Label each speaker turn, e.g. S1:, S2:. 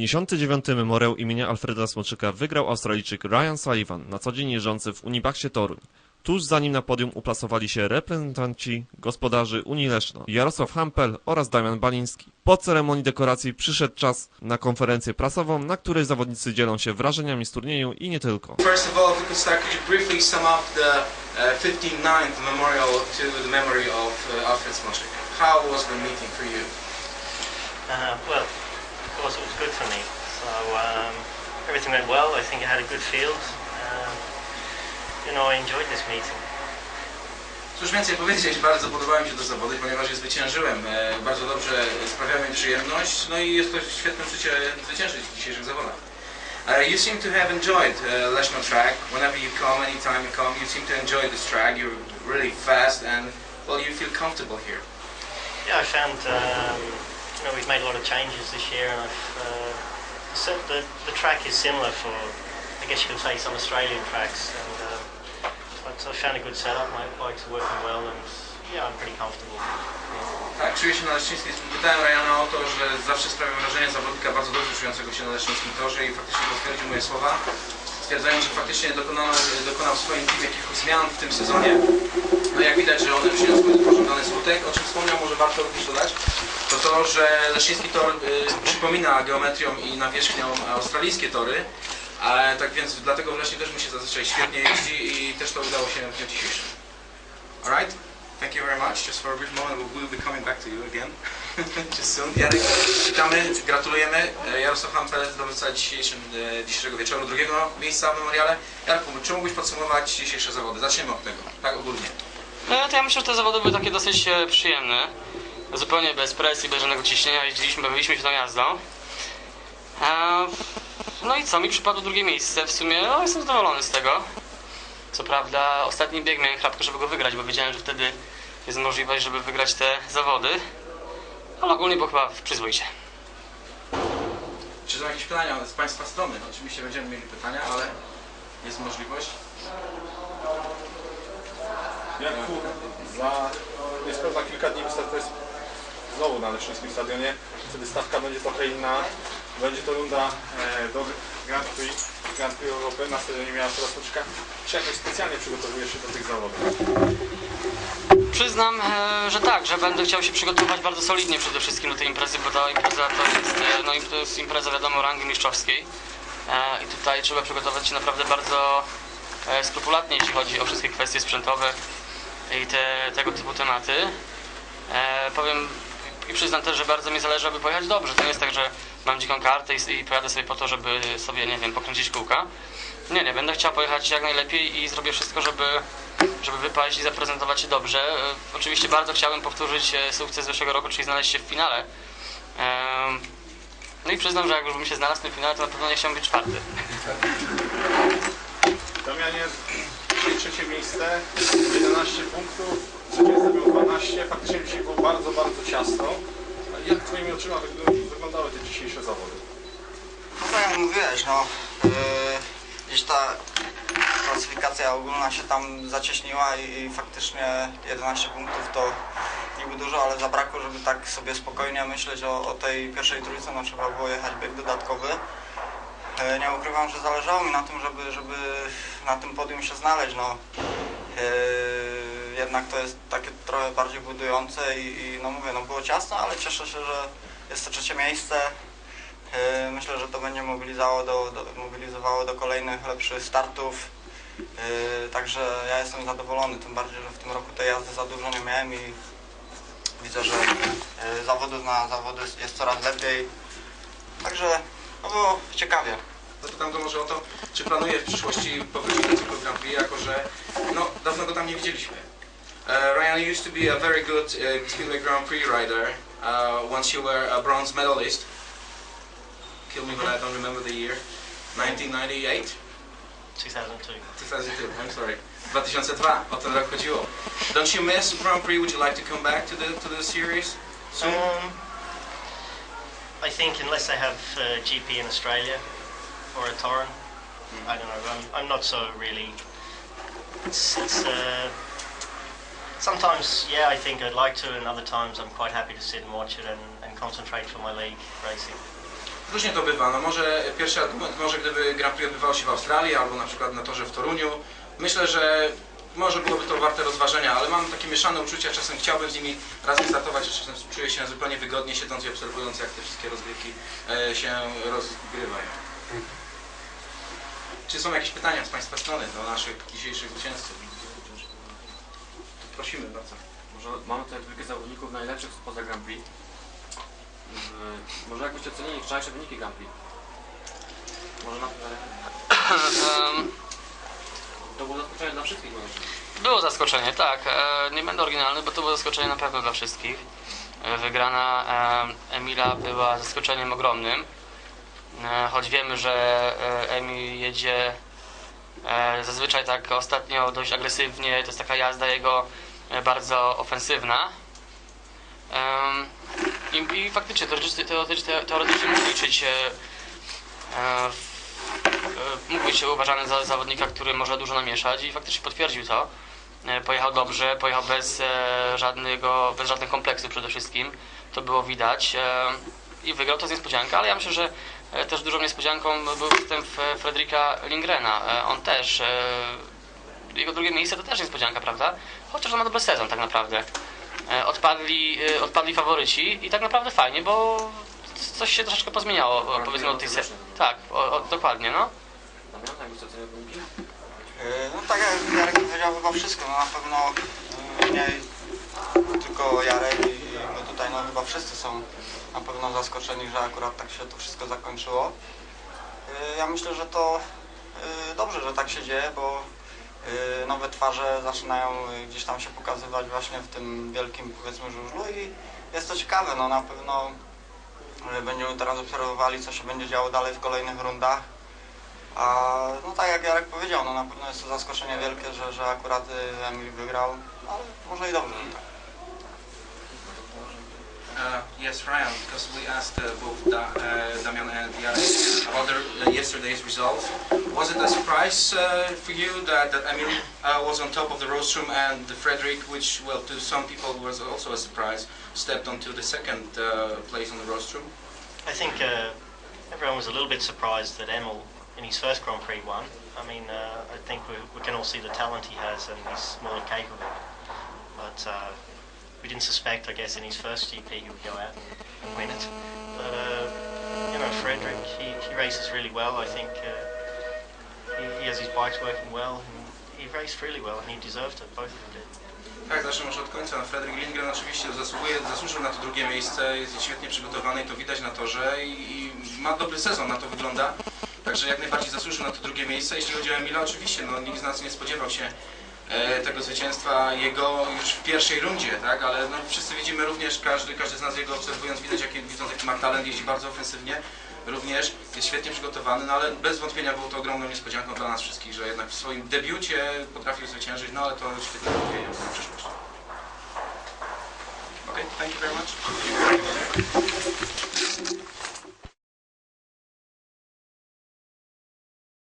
S1: 59. Memoriał imienia Alfreda Smoczyka wygrał Australijczyk Ryan Sullivan, na co dzień jeżdżący w Unibaxie Toruń. Tuż za nim na podium uplasowali się reprezentanci gospodarzy Unii Leszno, Jarosław Hampel oraz Damian Baliński. Po ceremonii dekoracji przyszedł czas na konferencję prasową, na której zawodnicy dzielą się wrażeniami z turnieju i nie tylko.
S2: First of all, if we could start, could you briefly sum up the uh, 59th memorial to the memory of uh, Alfred Smoczyk? How was the meeting for you?
S3: Uh, well, course it was good for me. So um, everything went well. I think I had a good field. Um, you know, I enjoyed this meeting.
S2: Cóż więcej powiedzieć, bardzo podobały mi się te zawody, ponieważ je zwyciężyłem. Bardzo dobrze sprawiały mi przyjemność, no i jest to świetne uczucie zwyciężyć w dzisiejszych zawodach. Uh, you seem to have enjoyed uh, Leszno track. Whenever you come, anytime you come, you seem to enjoy this track. You're really fast and, well, you feel comfortable here.
S3: Yeah, I found um, you know we've made a lot of changes this year, and I've uh, the the track is similar for I guess you could say some Australian tracks, and uh, so I found a good setup. My bike's working well, and yeah, I'm pretty comfortable.
S2: Tak, czuję się na Leszczyńskiej. Pytałem Ryana o to, że zawsze sprawia wrażenie zawodnika bardzo dobrze czującego się na Leszczyńskim torze i faktycznie potwierdził moje słowa, stwierdzając, że faktycznie dokonano, dokonał w swoim teamie zmian w tym sezonie. No jak widać, że one przyniosły pożądany skutek. O czym wspomniał, może warto również dodać, to to, że Leszczyński tor y, przypomina geometrią i nawierzchnią australijskie tory. A, tak więc dlatego w Lesznie też mu się zazwyczaj świetnie jeździ i też to udało się w dniu dzisiejszym. Alright? Thank you very much. Just for a brief moment, we'll be coming back to you again. Soon. Jarek, witamy, gratulujemy. E, Jarosław Hampel, dzisiejszym, e, dzisiejszego wieczoru, drugiego miejsca w memoriale. Jarku, czy mógłbyś podsumować dzisiejsze zawody? Zaczniemy od tego, tak ogólnie.
S4: No to ja myślę, że te zawody były takie dosyć e, przyjemne. Zupełnie bez presji, bez żadnego ciśnienia. Jeździliśmy, bawiliśmy się tą jazdą. No i co, mi przypadło drugie miejsce. W sumie no, jestem zadowolony z tego. Co prawda ostatni bieg miałem chrapkę, żeby go wygrać, bo wiedziałem, że wtedy jest możliwość, żeby wygrać te zawody. Ale ogólnie było chyba przyzwoicie.
S2: Czy są jakieś pytania z Państwa strony? Oczywiście będziemy mieli pytania, ale jest możliwość.
S5: Janku, za niespełna kilka dni wystartujesz znowu na Leszczyńskim Stadionie. Wtedy stawka będzie trochę inna. Będzie to runda e, do Grand Prix, Grand Prix Europy na stadionie miała Sorosoczka. Czy jakoś specjalnie przygotowujesz się do tych zawodów?
S4: Przyznam, e, że tak, że będę chciał się przygotować bardzo solidnie przede wszystkim do tej imprezy, bo ta impreza to jest, e, no, to jest impreza wiadomo rangi mistrzowskiej. E, I tutaj trzeba przygotować się naprawdę bardzo skrupulatnie, jeśli chodzi o wszystkie kwestie sprzętowe i te, tego typu tematy. Powiem i przyznam też, że bardzo mi zależy, aby pojechać dobrze. To nie jest tak, że mam dziką kartę i, i pojadę sobie po to, żeby sobie, nie wiem, pokręcić kółka. Nie, nie, będę chciał pojechać jak najlepiej i zrobię wszystko, żeby, żeby wypaść i zaprezentować się dobrze. E, Oczywiście bardzo chciałbym powtórzyć e, sukces zeszłego roku, czyli znaleźć się w finale. No i przyznam, że jak już bym się znalazł w tym finale, to na pewno nie chciałbym być czwarty.
S5: Damianie, dzisiaj trzecie miejsce, 11 punktów, trzecie miejsce było 12. Faktycznie dzisiaj było bardzo, bardzo ciasno. Jak Twoimi oczyma wygl- wyglądały te dzisiejsze zawody?
S6: No tak jak mówiłeś, no yy, gdzieś ta klasyfikacja ogólna się tam zacieśniła i, faktycznie 11 punktów to niby dużo, ale zabrakło, żeby tak sobie spokojnie myśleć o, o tej pierwszej trójce, no trzeba było jechać bieg dodatkowy. Yy, nie ukrywam, że zależało mi na tym, żeby, żeby na tym podium się znaleźć, no. Yy, jednak to jest takie trochę bardziej budujące i, i no mówię, no było ciasno, ale cieszę się, że jest to trzecie miejsce. Yy, Myślę, że to będzie mobilizowało do, do, mobilizowało do kolejnych lepszych startów. Yy, Także ja jestem zadowolony, tym bardziej, że w tym roku tej jazdy za dużo nie miałem i widzę, że yy, zawodów na zawody jest coraz lepiej. Także no było ciekawie.
S2: Zapytam go może o to, czy planuje w przyszłości powrócić do cyklu Grand Prix, jako że no, dawno go tam nie widzieliśmy. Uh, Ryan, used to be a very good uh, Grand Prix rider. Uh, once you were a bronze medalist. Kill me, but I don't remember the year. 1998?
S3: 2002.
S2: 2002, I'm sorry. 2002, o ten rok chodziło. Don't you miss Grand Prix? Would you like to come back to the, to the series soon?
S3: Um, I think unless they have uh, GP in Australia or a Torrent, I don't know. I'm, I'm not so really. It's, it's uh, sometimes, yeah, I think I'd like to, and other times I'm quite happy to sit and watch it and, and concentrate for my league racing.
S2: Różnie to bywa. No może pierwszy argument, może gdyby Grand Prix odbywało się w Australii albo na przykład na torze w Toruniu, myślę, że może byłoby to warte rozważenia, ale mam takie mieszane uczucia, czasem chciałbym z nimi razem startować, czasem czuję się zupełnie wygodnie siedząc i obserwując jak te wszystkie rozgrywki e, się rozgrywają. Czy są jakieś pytania z Państwa strony do naszych dzisiejszych zwycięzców? Prosimy bardzo.
S7: Może mamy tutaj dwójkę zawodników najlepszych spoza Grand Prix. W- Może jakbyście ocenili wczorajsze wyniki Prix? Może na
S4: Em,
S7: to było zaskoczenie dla wszystkich zdaniem.
S4: Było zaskoczenie, tak. E, Nie będę oryginalny, bo to było zaskoczenie na pewno dla wszystkich. E, Wygrana e, Emila była zaskoczeniem ogromnym. Choć wiemy, że Emil jedzie zazwyczaj tak ostatnio dość agresywnie, to jest taka jazda jego bardzo ofensywna. I, i faktycznie teoretycznie, teoretycznie, teoretycznie mógł liczyć e, e, mógł być uważany za zawodnika, który może dużo namieszać i faktycznie potwierdził to. E, Pojechał dobrze, pojechał bez e, żadnego, bez żadnych kompleksów przede wszystkim. To było widać. I wygrał to z niespodzianka, ale ja myślę, że też dużą niespodzianką był występ Fredrika Lingrena. On też, jego drugie miejsce to też niespodzianka, prawda? Chociaż on ma dobry sezon tak naprawdę. E, Odpadli, e, odpadli faworyci i tak naprawdę fajnie, bo coś się troszeczkę pozmieniało, e, powiedzmy od tej se- Tak, o, o, dokładnie, no.
S7: Damian, jakbyście ocenili wyniki?
S6: Yy, No tak jak Jarek powiedział chyba wszystko, no na pewno nie tylko Jarek i my tutaj no chyba wszyscy są na pewno zaskoczeni, że akurat tak się to wszystko zakończyło. Ja myślę, że to dobrze, że tak się dzieje, bo nowe twarze zaczynają yy, gdzieś tam się pokazywać właśnie w tym wielkim powiedzmy żużlu i jest to ciekawe, no na pewno yy, będziemy teraz obserwowali co się będzie działo dalej w kolejnych rundach. A no tak jak Jarek powiedział, no na pewno jest to zaskoczenie wielkie, że, że akurat y, Emil wygrał, ale może i dobrze.
S2: Yes, Ryan, because we asked uh, both da, uh, Damian and Jarek about their, uh, yesterday's results. Was it a surprise uh, for you that, that Emil uh, was on top of the rostrum and the Frederick, which, well, to some people was also a surprise, stepped onto the second place on the rostrum?
S3: I think everyone was a little bit surprised that Emil, in his first Grand Prix, won. I mean, I think we, we can all see the talent he has and he's more than capable. But we didn't suspect, I guess, in his first GP he would go out and, win it. But, uh, you know, Frederick, he, he races really well. I think uh, he, he has his bikes working well he raced really well and he deserved it, both of them did.
S2: Tak, zacznę może od końca. Fredrik Lindgren oczywiście zasługuje, zasłużył na to drugie miejsce, jest świetnie przygotowany i to widać na torze i, i ma dobry sezon, na to wygląda. Także jak najbardziej zasłużył na to drugie miejsce. Jeśli chodzi o Emila, oczywiście, no, nikt z nas nie spodziewał się tego zwycięstwa jego już w pierwszej rundzie, tak? Ale no, wszyscy widzimy również, każdy, każdy z nas jego obserwując, widać, jaki, widząc jaki ma talent, jeździ bardzo ofensywnie. Również jest świetnie przygotowany, no ale bez wątpienia było to ogromną niespodzianką dla nas wszystkich, że jednak w swoim debiucie potrafił zwyciężyć, no ale to świetne ułatwienie na przyszłość. Okay, thank you very much.